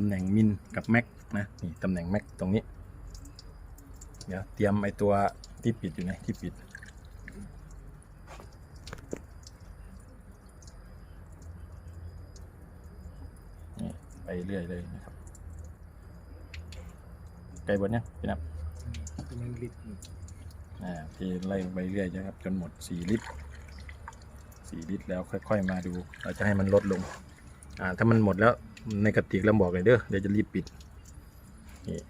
ตำแหน่งมินกับแม็กนะนี่ตำแหน่งแม็กตรงนี้ เดี๋ยวเตรียมไอตัวที่ปิดอยู่ไหนที่ปิด นี่ไปเรื่อยเลยนะครับไกลบนเนี้ยพี่นับเป็นมันลิตรอ่าที่ไล่ลงไปเรื่อยนะครับจนหมด4ลิตร4ลิตรแล้วค่อย ๆ มาดู เราจะให้มันลดลง อ่า ถ้ามันหมดแล้ว ในกระติกเราบอกเลยเด้อเดี๋ยวจะรีบปิดนี่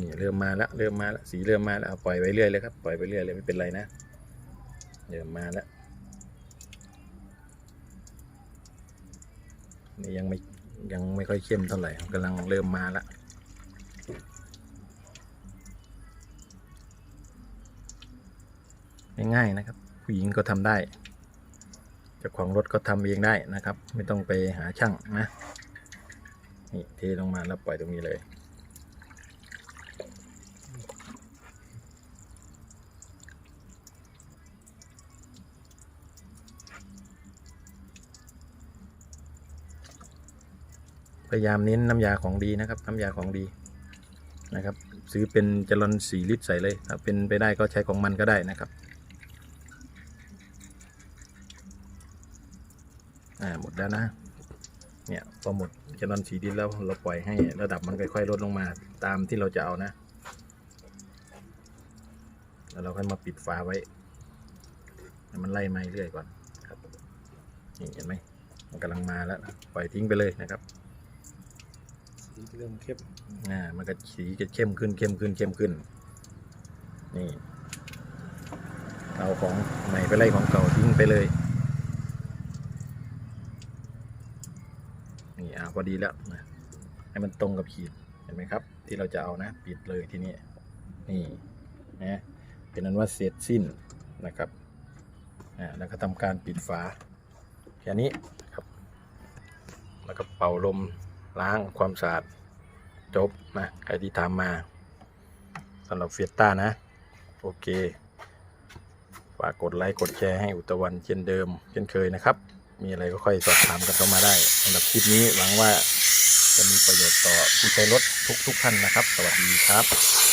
นี่เริ่มมาแล้วเริ่มมาแล้วสีเริ่มมาแล้วเอาปล่อยไปเรื่อยเลยครับปล่อยไปเรื่อยเลยไม่เป็นไรนะเริ่มมาแล้วนี่ยังไม่ยังไม่ค่อยเข้มเท่าไหร่กำลังเริ่มมาละ ง่ายๆนะครับ ผู้หญิงก็ทำได้เจ้าของรถก็ทำเองได้นะครับ ไม่ต้องไปหาช่างนะนี่เทลงมาแล้วปล่อยตรงนี้เลยพยายามเน้นน้ำยาของดีนะครับ น้ำยาของดีนะครับ ซื้อเป็นจลอนสี่ลิตรใส่เลยถ้าเป็นไปได้ก็ใช้ของมันก็ได้นะครับ อ่าหมดแล้วนะ เนี่ยพอหมดจลอนสี่ลิตรแล้วเราปล่อยให้ระดับมันค่อยๆลดลงมาตามที่เราจะเอานะ แล้วเราค่อยมาปิดฝาไว้ให้มันไล่มาเรื่อยก่อนครับนี่เห็นไหมมันกำลังมาแล้วนะปล่อยทิ้งไปเลยนะครับสีเริ่มเข้มอ่ามันก็สีจะเข้มขึ้นเข้มขึ้นเข้มขึ้น นี่เอาของใหม่ไปไล่ของเก่าทิ้งไปเลย นี่อ่าพอดีแล้วนะให้มันตรงกับขีดเห็นไหมครับ ที่เราจะเอานะปิดเลยทีนี้นี่นะเป็นนั้นว่าเสร็จสิ้นนะครับอ่าแล้วก็ทำการปิดฝาแค่นี้ครับ แล้วก็เป่าลมล้างความสะอาดจบนะใครที่ถามมาสำหรับเฟียต้านะ โอเคฝากกดไลค์กดแชร์ให้อุตวันเช่นเดิม เช่นเคยนะครับ มีอะไรก็ค่อยสอบถามกันเข้ามาได้สำหรับคลิปนี้หวังว่าจะมีประโยชน์ต่อผู้ใช้รถทุกทุกๆท่านนะครับ สวัสดีครับ